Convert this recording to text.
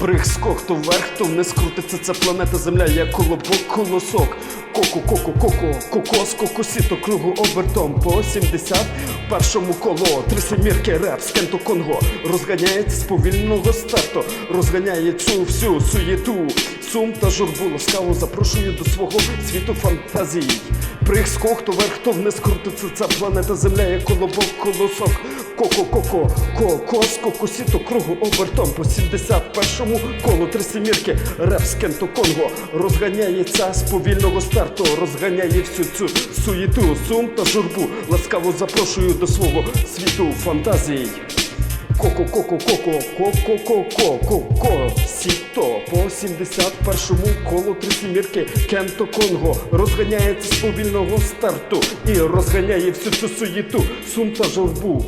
Прих-скок, то вверх, то вниз крутиться ця планета Земля, як колобок, колосок. Коко, коко, коко, кокос, кокосіто, кругу обертом по 70 першому коло, три семірки, реп, скенто Конго розганяється з повільного старту, розганяє цю всю суєту, сум та журбу. Ласкаво запрошую до свого світу фантазій. Прих скок, то вверх, то вниз крутиться ця планета Земля, як колобок, колосок. Коко, коко, кокос, кокосіто, кругу обертом по 71-му колу три семірки, реп з Кенто Конго розганяється з повільного старту, розганяє всю цю суєту, сум та журбу. Ласкаво запрошую до свого світу фантазій. Коко, коко, коко, коко, коко, коко, сіто по 71-му колу три сімірки Кенто Конго розганяється з повільного старту і розганяє всю цю суєту, сум та журбу.